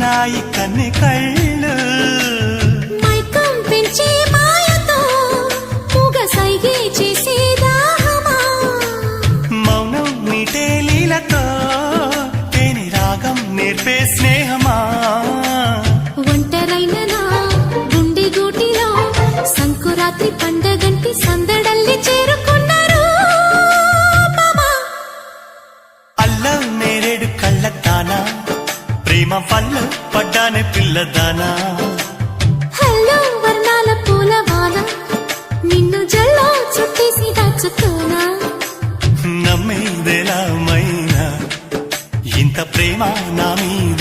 ఉన్నాయి కన్ని కళ్ళు. మైకం పెంచే మాయతో అల్లం నేరేడు కళ్ళ ప్రేమ పళ్ళు పడ్డానే పిల్లదానా. హలో వర్ణాల పూలవాన నిన్ను జల్లో చుట్టేసి దాచుకోనా నమ్మేదేలా మైనా ఇంత ప్రేమ నా మీద